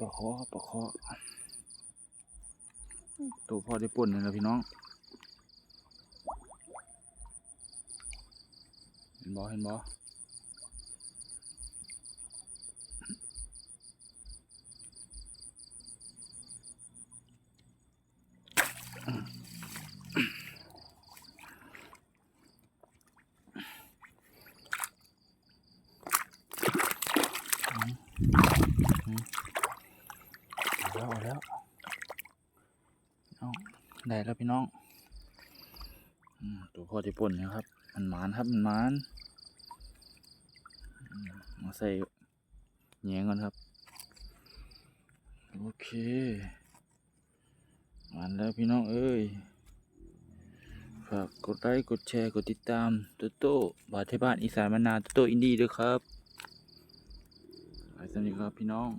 ปลาคอปลาคอตัวพ่อได้ป่นเลยนะพี่น้องเห็นบ่เห็นบ่เอ แล้วเอาแล้วเอาได้แล้วพี่น้องตัวพ่อที่ป่นนะครับ มันหมานครับมันหมานมาใส่แหยงก่อนครับ โอเคหมานแล้วพี่น้องเอ้ยฝากกดไลค์กดแชร์กดติดตามโตโต้บาทเทบ้านอีสานมานานโตโต้อินดี้ด้วยครับ ไปสวัสดีครับพี่น้อง